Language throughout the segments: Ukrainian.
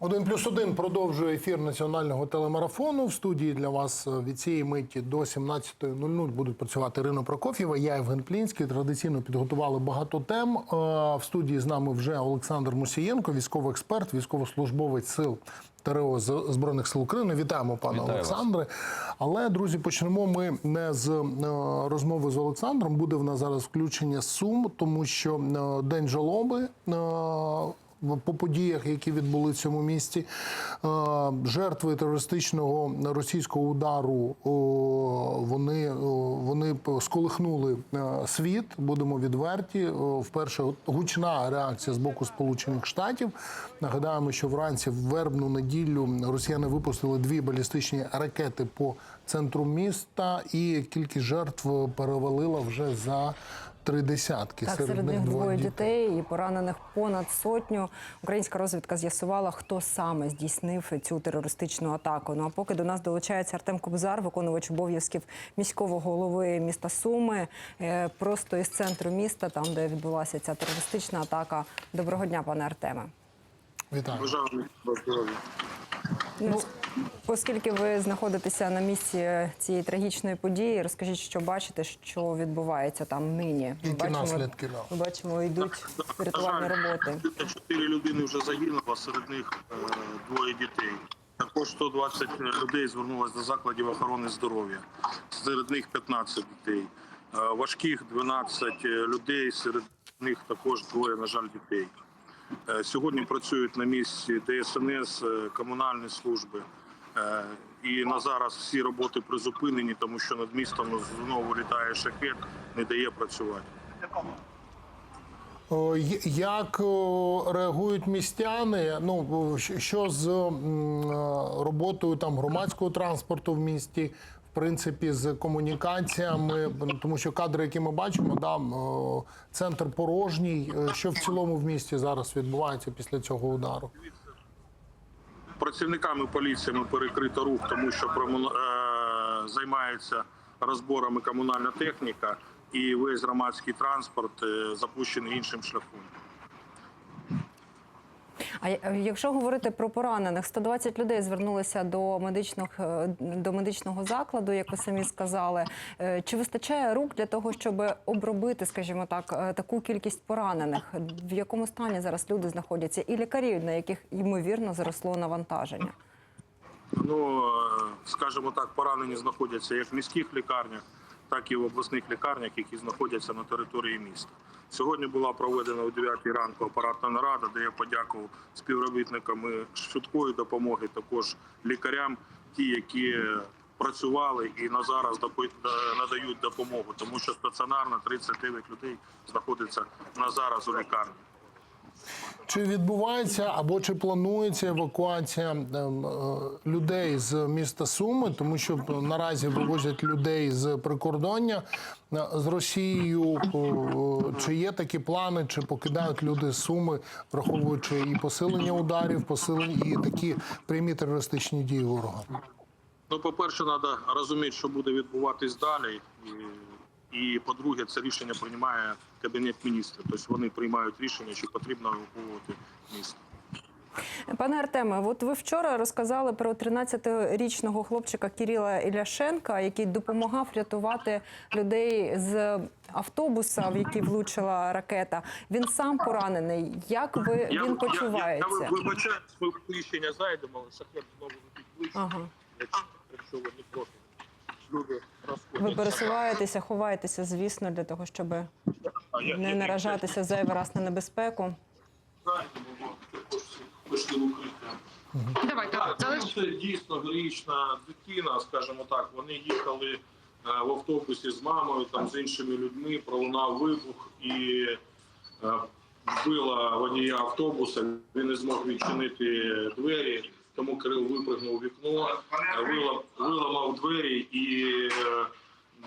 Один плюс один продовжує ефір національного телемарафону. В студії для вас е, від цієї миті до 17.00 будуть працювати Ірина Прокоф'єва. Я Євген Плінський. Традиційно підготували багато тем. Е, В студії з нами вже Олександр Мусієнко, військовий експерт, військовослужбовець сил ТРО збройних сил України. Вітаємо, пане Вітаю вас. Олександре. Але друзі, почнемо ми не з е, розмови з Олександром. Буде в нас зараз включення Сум, тому що день жалоби. По подіях, які відбули в цьому місті, Е, жертви терористичного російського удару вони, вони сколихнули е, світ. Будемо відверті. Вперше гучна реакція з боку Сполучених Штатів. Нагадаємо, що вранці в вербну неділю росіяни випустили дві балістичні ракети по центру міста, і кількість жертв перевалила вже за три десятки. Так, серед них двоє дітей і поранених понад сотню. Українська розвідка з'ясувала, хто саме здійснив цю терористичну атаку. Ну а поки до нас долучається Артем Кобзар, виконувач обов'язків міського голови міста Суми, е, просто із центру міста, там де відбулася ця терористична атака. Доброго дня, пане Артеме. Вітаю. Бажаю здоров'я. Ну, оскільки ви знаходитеся на місці цієї трагічної події, розкажіть, що бачите, що відбувається там нині. Ми Які наслідки, да. ми бачимо, йдуть рятувальні роботи. Чотири людини вже загинуло, серед них е, двоє дітей. Також 120 людей звернулося до закладів охорони здоров'я. Серед них 15 дітей. Е, Важких 12 людей, серед них також двоє, на жаль, дітей. Е, Сьогодні працюють на місці ДСНС, е, комунальні служби. Е, І на зараз всі роботи призупинені, тому що над містом знову літає шахет, не дає працювати. Як реагують містяни? Ну що з роботою там громадського транспорту в місті, принципі, з комунікаціями, тому що кадри, які ми бачимо, да, центр порожній. Е, Що в цілому в місті зараз відбувається після цього удару? Працівниками поліції перекрито рух, тому що е, займається розборами комунальна техніка і весь громадський транспорт е, запущений іншим шляхом. А якщо говорити про поранених, 120 людей звернулися до медичного до медичного закладу, як ви самі сказали. Е, Чи вистачає рук для того, щоб обробити, скажімо так, е, таку кількість поранених? В якому стані зараз люди знаходяться, і лікарі, на яких ймовірно зросло навантаження? Ну е, скажімо так, поранені знаходяться як в міських лікарнях, так і в обласних лікарнях, які знаходяться на території міста. Сьогодні була проведена о 9 ранку апаратна нарада, де я подякував співробітникам швидкої допомоги, також лікарям, ті, які працювали і на зараз е, надають допомогу, тому що стаціонарно 39 людей знаходиться на зараз у лікарні. Чи відбувається або чи планується евакуація ем, е, людей з міста Суми, тому що наразі вивозять людей з прикордоння е, з Росією? Чи є такі плани, чи покидають люди з Суми, враховуючи і посилення ударів, посилення і такі прямі терористичні дії ворога? Ну, по-перше, треба розуміти, що буде відбуватись далі. І по-друге, це рішення приймає кабінет міністрів. Тобто вони приймають рішення, чи потрібно евакуювати місто. Пане Артеме, от ви вчора розказали про 13-річного хлопчика Кирила Іляшенка, який допомагав рятувати людей з автобуса, в який влучила ракета. Він сам поранений. Як ви він Я, почувається? я, я вибачаю, ми в приміщення зайдемо, але шахет знову летить ближче. Ага. Якщо ви не проти. Люди Ви пересуваєтеся, ховаєтеся, звісно, для того, щоб А я- не я- наражатися зайвий раз на небезпеку. Пішли в укриття. Давайте це дійсно героїчна дитина, скажімо так. Вони їхали е, в автобусі з мамою, там з іншими людьми, пролунав вибух і е, вбила водія автобуса. Він не змог відчинити двері, тому Кирил випрыгнув вікно, виламав двері і е,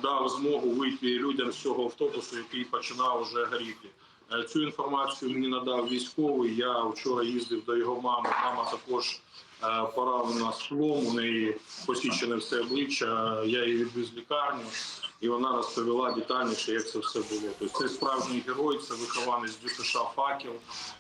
дав змогу вийти людям з цього автобусу, який починав вже горіти. Е, Цю інформацію мені надав військовий. Я вчора їздив до його мами. Мама також е, поранена склом, у неї посічене все обличчя. Я її відвіз в лікарню. І вона розповіла детальніше, як це все було. Тобто це справжній герой, це вихованець ДЮСШ «Факел».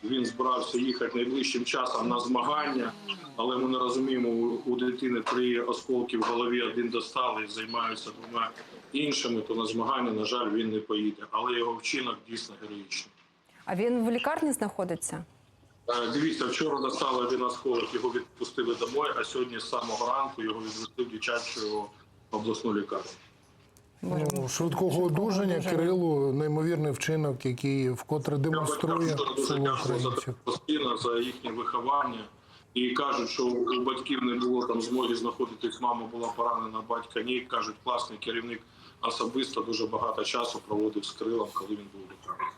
Він збирався їхати найближчим часом на змагання, але ми не розуміємо, у- дитини три осколки в голові, один достали і займаються двома іншими, то на змагання, на жаль, він не поїде. Але його вчинок дійсно героїчний. А він в лікарні знаходиться? Е, Дивіться, вчора достали один осколок, його відпустили домой, а сьогодні з самого ранку його відвезли в дитячу обласну лікарню. Ну, швидкого одужання. Кирилу неймовірний вчинок, який вкотре демонструє дуже силу українців. постійно за їхнє виховання. І кажуть, що у батьків не було там змоги знаходитись. Мама була поранена, батька ні. Кажуть, класний керівник особисто дуже багато часу проводив з крилом, коли він був в лікарні.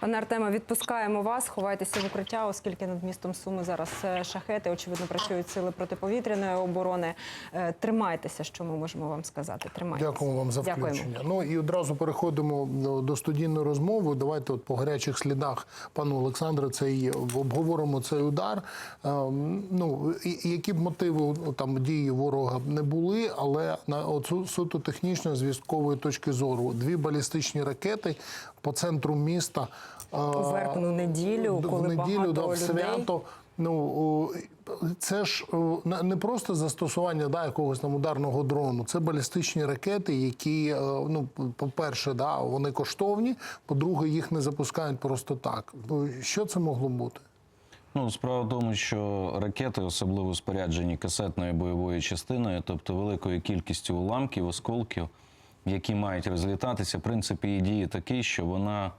Пане Артеме, відпускаємо вас, ховайтеся в укриття, оскільки над містом Суми зараз е, шахети. Очевидно, працюють сили протиповітряної оборони. Е, Тримайтеся, що ми можемо вам сказати. Тримайтеся. Дякуємо вам за Дякуємо. Ну і одразу переходимо до- студійної розмови. Давайте от по гарячих слідах пану Олександра цей обговоримо цей удар. Ем, Ну які б мотиви там дії ворога не були, але на суто технічно з військової точки зору дві балістичні ракети по центру міста У вербну неділю, в неділю багато да, в людей. свято. Ну це ж не- не просто застосування да, якогось там ударного дрону, це балістичні ракети, які е, ну, по-перше, да, вони коштовні. По-друге, їх не запускають просто так. Ну, Що це могло бути? Ну, справа в тому, що ракети, особливо споряджені касетною бойовою частиною, тобто великою кількістю уламків, осколків, які мають розлітатися, принцип її дії такий, що вона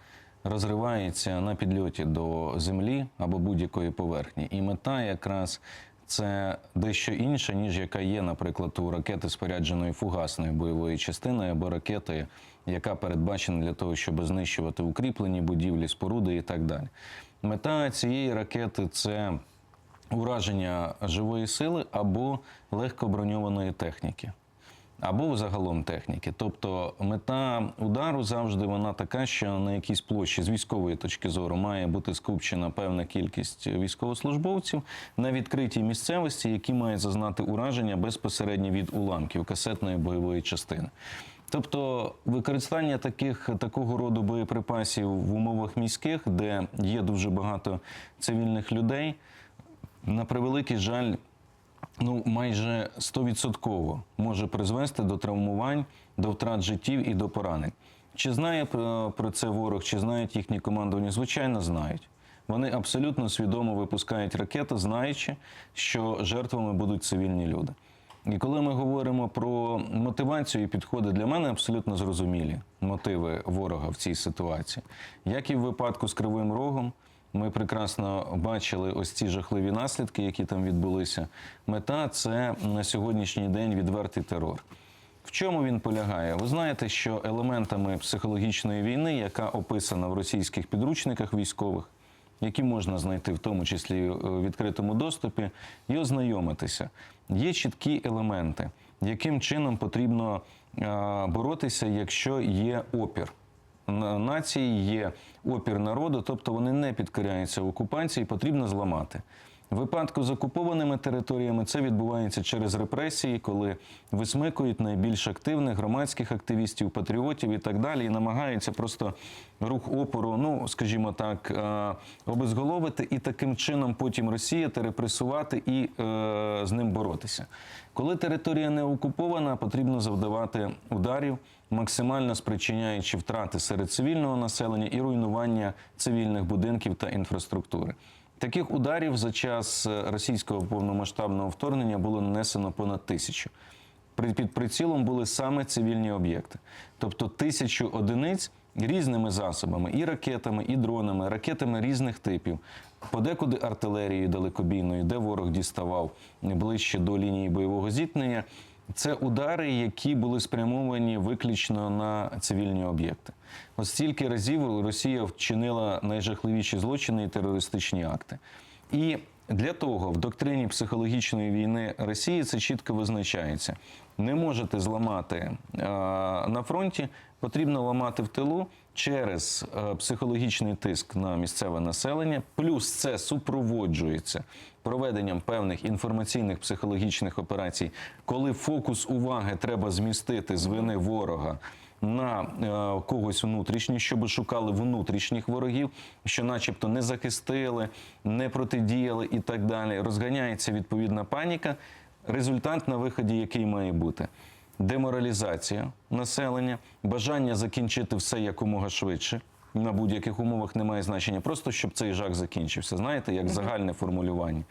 розривається на підльоті до землі або будь-якої поверхні. І мета якраз це дещо інша, ніж яка є, наприклад, у ракети спорядженої фугасною бойовою частиною або ракети, яка передбачена для того, щоб знищувати укріплені будівлі, споруди і так далі. Мета цієї ракети це ураження живої сили або легкоброньованої техніки. Або загалом техніки. Тобто мета удару завжди вона така, що на якійсь площі з військової точки зору має бути скупчена певна кількість військовослужбовців на відкритій місцевості, які мають зазнати ураження безпосередньо від уламків касетної бойової частини. Тобто використання таких такого роду боєприпасів в умовах міських, де є дуже багато цивільних людей, на превеликий жаль, ну майже 100% може призвести до травмувань, до втрат життів і до поранень. Чи знає про, про це ворог, чи знають їхні командування? Звичайно, знають. Вони абсолютно свідомо випускають ракети, знаючи, що жертвами будуть цивільні люди. І коли ми говоримо про мотивацію і підходи, для мене абсолютно зрозумілі мотиви ворога в цій ситуації. Як і в випадку з Кривим Рогом, ми прекрасно бачили ось ці жахливі наслідки, які там відбулися. Мета це на сьогоднішній день відвертий терор. В чому він полягає? Ви знаєте, що елементами психологічної війни, яка описана в російських підручниках військових, які можна знайти в тому числі в відкритому доступі, і ознайомитися. Є чіткі елементи, яким чином потрібно боротися, якщо є опір. На- Нації є опір народу, тобто вони не підкоряються окупації, потрібно зламати. Випадку з окупованими територіями це відбувається через репресії, коли висмикують найбільш активних громадських активістів, патріотів і так далі, і намагаються просто рух опору, ну скажімо так, е, обезголовити і таким чином потім розсіяти, репресувати і е, з ним боротися. Коли територія не окупована, потрібно завдавати ударів, максимально спричиняючи втрати серед цивільного населення і руйнування цивільних будинків та інфраструктури. Таких ударів за час е, російського повномасштабного вторгнення було нанесено понад тисячу. Під прицілом були саме цивільні об'єкти, тобто тисячу одиниць різними засобами, і ракетами, і дронами, ракетами різних типів, подекуди артилерією далекобійною, де ворог діставав ближче до лінії бойового зіткнення. Це удари, які були спрямовані виключно на цивільні об'єкти. Ось стільки разів Росія вчинила найжахливіші злочини і терористичні акти. І для того в доктрині психологічної війни Росії це чітко визначається. Не можете зламати е, на фронті, потрібно ламати в тилу через е, психологічний тиск на місцеве населення. Плюс це супроводжується проведенням певних інформаційних психологічних операцій, коли фокус уваги треба змістити з вини ворога на е, когось внутрішніх, щоб шукали внутрішніх ворогів, що, начебто, не захистили, не протидіяли і так далі. Розганяється відповідна паніка. Результат на виході, який має бути деморалізація населення, бажання закінчити все якомога швидше. На будь-яких умовах немає значення, просто щоб цей жах закінчився. Знаєте, як загальне формулювання,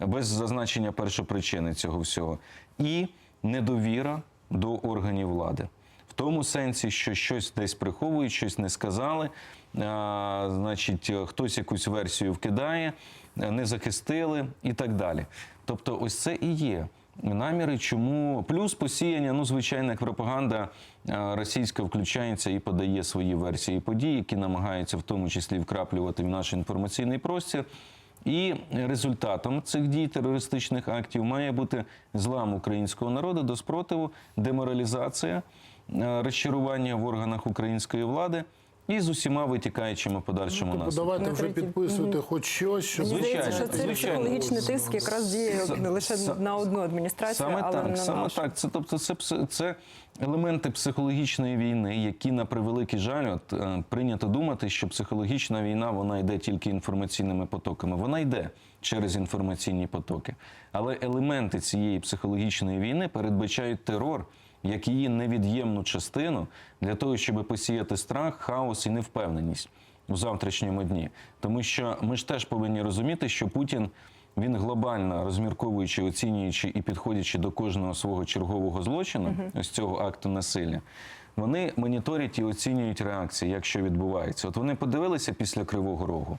без зазначення першопричини цього всього. І недовіра до органів влади. В тому сенсі, що щось десь приховують, щось не сказали, а, значить, хтось якусь версію вкидає, не захистили і так далі. Тобто, ось це і є наміри, чому плюс посіяння, ну звичайно, як пропаганда російська включається і подає свої версії подій, які намагаються в тому числі вкраплювати в наш інформаційний простір. І результатом цих дій терористичних актів має бути злам українського народу до спротиву, деморалізація, е, розчарування в органах української влади і з усіма витікаючими в подальшому Тобто наслідками. давайте вже підписуйте хоч щось, щоб Мені здається, що Звичайно, цей звичайно. психологічний тиск якраз діє С- не лише с- на одну адміністрацію, Саме але так, на саме нашу. так. Це тобто, це це елементи психологічної війни, які на превеликий жаль, от е, прийнято думати, що психологічна війна вона йде тільки інформаційними потоками. Вона йде через інформаційні потоки, але елементи цієї психологічної війни передбачають терор. Як її невід'ємну частину для того, щоб посіяти страх, хаос і невпевненість у завтрашньому дні, тому що ми ж теж повинні розуміти, що Путін він глобально розмірковуючи, оцінюючи і підходячи до кожного свого чергового злочину, ось цього акту насилля, вони моніторять і оцінюють реакції, як що відбувається. От вони подивилися після Кривого Рогу.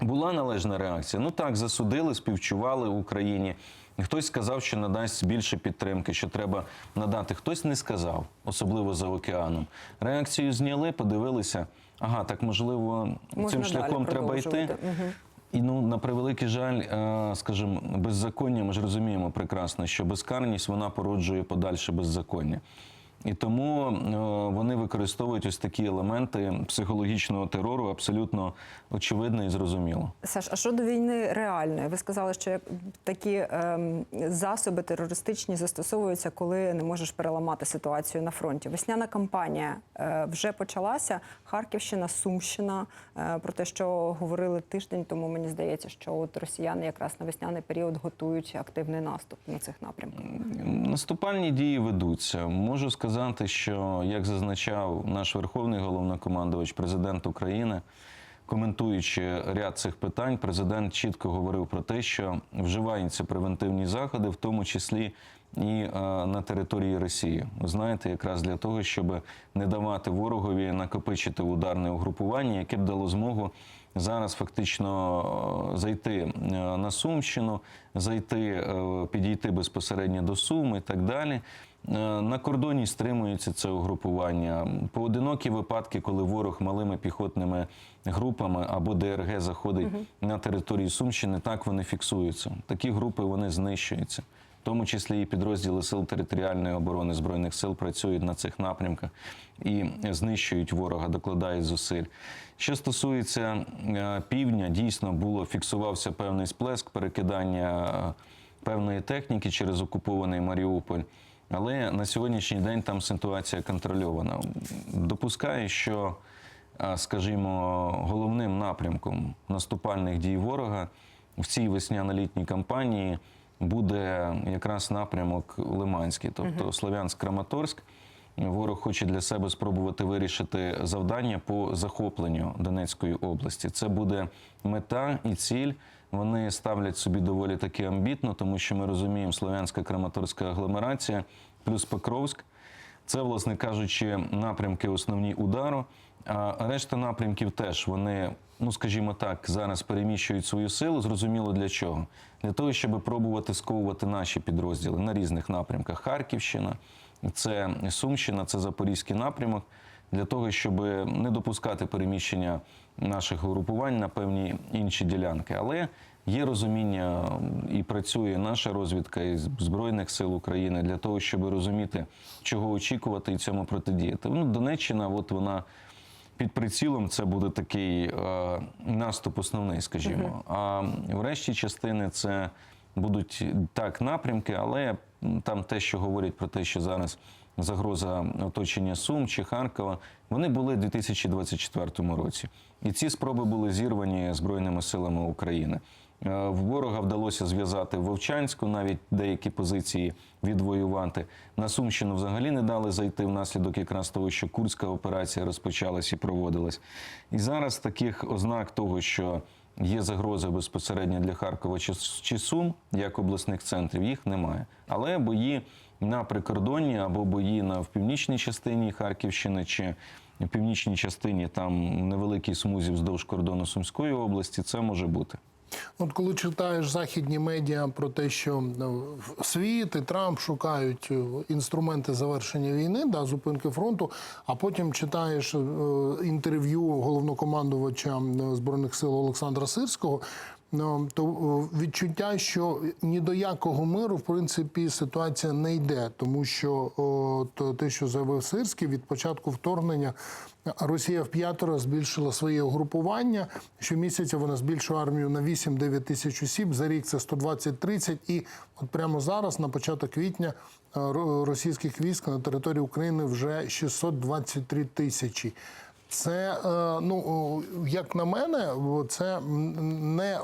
Була належна реакція. Ну так, засудили, співчували Україні. Хтось сказав, що надасть більше підтримки, що треба надати. Хтось не сказав, особливо за океаном. Реакцію зняли, подивилися. Ага, так можливо, Можна цим шляхом треба йти. Угу. І ну на превеликий жаль, е, скажімо, беззаконня. Ми ж розуміємо прекрасно, що безкарність вона породжує подальше беззаконня. І тому е, вони використовують ось такі елементи психологічного терору абсолютно очевидно і зрозуміло. Саш, а щодо війни реальної, ви сказали, що такі ем, засоби терористичні застосовуються, коли не можеш переламати ситуацію на фронті. Весняна кампанія е, вже почалася. Харківщина, Сумщина. Е, про те, що говорили тиждень тому, мені здається, що от росіяни якраз на весняний період готують активний наступ на цих напрямках. Наступальні дії ведуться. Можу сказати, що як зазначав наш верховний головнокомандувач, президент України, коментуючи ряд цих питань, президент чітко говорив про те, що вживаються превентивні заходи, в тому числі і е, на території Росії. Ви знаєте, якраз для того, щоб не давати ворогові накопичити ударне угрупування, яке б дало змогу зараз фактично е, зайти е, на Сумщину, зайти, підійти безпосередньо до Сум і так далі. Е, На кордоні стримується це угрупування. Поодинокі випадки, коли ворог малими піхотними групами або ДРГ заходить на територію Сумщини, так вони фіксуються. Такі групи вони знищуються. В тому числі і підрозділи сил територіальної оборони збройних сил працюють на цих напрямках і знищують ворога, докладають зусиль. Що стосується е, півдня, дійсно було фіксувався певний сплеск перекидання е, певної техніки через окупований Маріуполь. Але на сьогоднішній день там ситуація контрольована. Допускаю, що, скажімо, головним напрямком наступальних дій ворога в цій весняно-літній кампанії буде якраз напрямок Лиманський, тобто Слов'янськ-Краматорськ. Ворог хоче для себе спробувати вирішити завдання по захопленню Донецької області. Це буде мета і ціль. Вони ставлять собі доволі таки амбітно, тому що ми розуміємо, слов'янська краматорська агломерація плюс Покровськ. Це, власне кажучи, напрямки основні удару. А решта напрямків теж вони, ну скажімо так, зараз переміщують свою силу. Зрозуміло для чого? Для того, щоб пробувати сковувати наші підрозділи на різних напрямках. Харківщина, це Сумщина, це Запорізький напрямок. Для того, щоб не допускати переміщення наших угрупувань на певні інші ділянки. Але є розуміння і працює наша розвідка із Збройних сил України для того, щоб розуміти, чого очікувати і цьому протидіяти. Ну, Донеччина, от вона під прицілом, це буде такий е, наступ основний, скажімо. А в решті частини це будуть так напрямки, але там те, що говорять про те, що зараз загроза оточення Сум чи Харкова, вони були у 2024 році. І ці спроби були зірвані Збройними силами України. Е, В ворога вдалося зв'язати Вовчанську, навіть деякі позиції відвоювати. На Сумщину взагалі не дали зайти внаслідок якраз того, що Курська операція розпочалась і проводилась. І зараз таких ознак того, що є загроза безпосередньо для Харкова чи, Сум, як обласних центрів, їх немає. Але бої на прикордонні або бої на в північній частині Харківщини чи в північній частині там невеликій смузі вздовж кордону Сумської області, це може бути. От коли читаєш західні медіа про те, що ну, світ і Трамп шукають е, інструменти завершення війни, да, зупинки фронту, а потім читаєш е, інтерв'ю головнокомандувача е, збройних сил Олександра Сирського. Ну, То е, відчуття, що ні до якого миру в принципі ситуація не йде, тому що о, то те, що заявив Сирський, від початку вторгнення Росія в п'ятеро збільшила своє угрупування. Щомісяця вона збільшує армію на 8-9 тисяч осіб. За рік це 120-30. І от прямо зараз, на початок квітня, е, ро- російських військ на території України вже 623 тисячі. Це, е, ну, як на мене, це не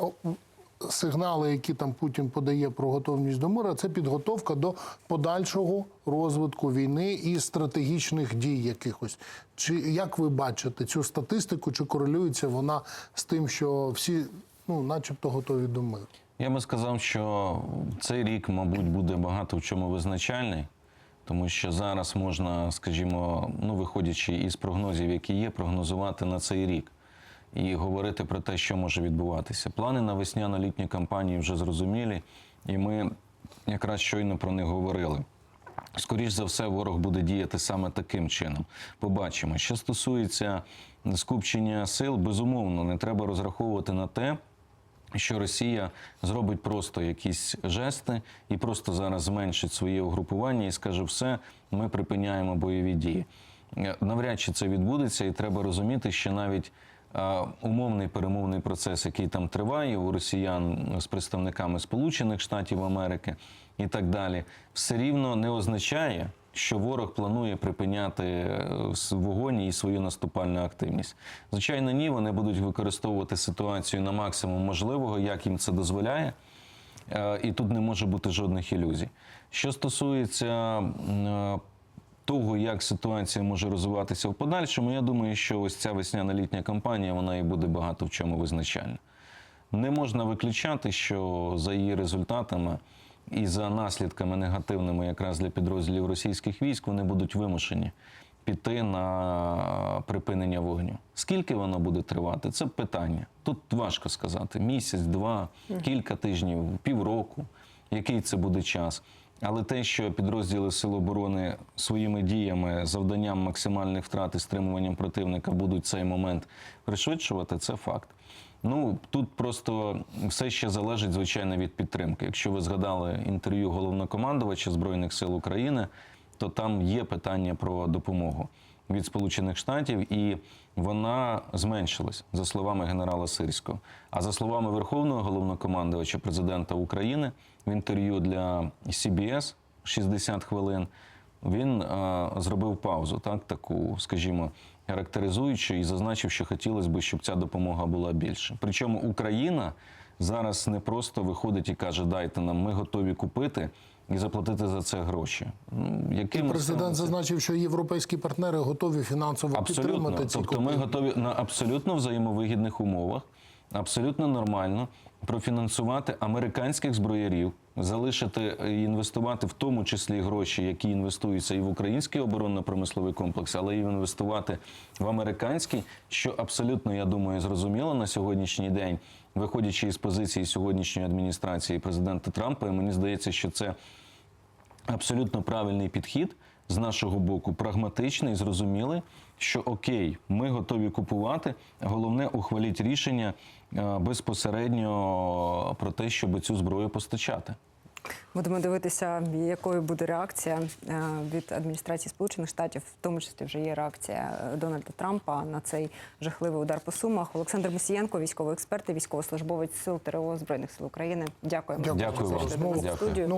сигнали, які там Путін подає про готовність до миру, це підготовка до подальшого розвитку війни і стратегічних дій якихось. Чи як ви бачите цю статистику, чи корелюється вона з тим, що всі, ну, начебто, готові до миру? Я би сказав, що цей рік, мабуть, буде багато в чому визначальний, тому що зараз можна, скажімо, ну виходячи із прогнозів, які є, прогнозувати на цей рік і говорити про те, що може відбуватися. Плани на весняно-літні кампанії вже зрозумілі, і ми якраз щойно про них говорили. Скоріш за все, ворог буде діяти саме таким чином. Побачимо. Що стосується скупчення сил, безумовно, не треба розраховувати на те, що Росія зробить просто якісь жести і просто зараз зменшить своє угрупування і скаже, все, ми припиняємо бойові дії. Е, Навряд чи це відбудеться, і треба розуміти, що навіть умовний перемовний процес, який там триває у росіян з представниками Сполучених Штатів Америки і так далі, все рівно не означає, що ворог планує припиняти е, вогонь і свою наступальну активність. Звичайно, ні, вони будуть використовувати ситуацію на максимум можливого, як їм це дозволяє. Е, І тут не може бути жодних ілюзій. Що стосується е, того, як ситуація може розвиватися в подальшому, я думаю, що ось ця весняна-літня кампанія вона і буде багато в чому визначальна. Не можна виключати, що за її результатами і за наслідками негативними якраз для підрозділів російських військ вони будуть вимушені піти на припинення вогню. Скільки воно буде тривати? Це питання. Тут важко сказати: місяць, два, кілька тижнів, півроку, який це буде час. Але те, що підрозділи Сил оборони своїми діями, завданням максимальних втрат і стримуванням противника будуть цей момент пришвидшувати, це факт. Ну тут просто все ще залежить звичайно від підтримки. Якщо ви згадали інтерв'ю головнокомандувача збройних сил України, то там є питання про допомогу від Сполучених Штатів, і вона зменшилась за словами генерала Сирського. А за словами Верховного головнокомандувача президента України в інтерв'ю для CBS 60 хвилин. Він е, зробив паузу, так таку, скажімо, характеризуючи і зазначив, що хотілося б, щоб ця допомога була більше. Причому Україна зараз не просто виходить і каже, дайте нам, ми готові купити і заплатити за це гроші. Ну, Яким Президент це- зазначив, що європейські партнери готові фінансово Абсолютно. підтримати ці Тобто ми готові на абсолютно взаємовигідних умовах, абсолютно нормально профінансувати американських зброярів, залишити і інвестувати в тому числі гроші, які інвестуються і в український оборонно-промисловий комплекс, але і інвестувати в американський, що абсолютно, я думаю, зрозуміло на сьогоднішній день, виходячи із позиції сьогоднішньої адміністрації президента Трампа, і мені здається, що це абсолютно правильний підхід з нашого боку, прагматичний, зрозумілий, що окей, ми готові купувати. Головне, ухваліть рішення е, безпосередньо про те, щоб цю зброю постачати. Будемо дивитися, якою буде реакція е, від адміністрації Сполучених Штатів, в тому числі вже є реакція е, Дональда Трампа на цей жахливий удар по сумах. Олександр Мусієнко, військовий експерт і військовослужбовець сил ТРО Збройних сил України. Дякуємо. Дякую що вам.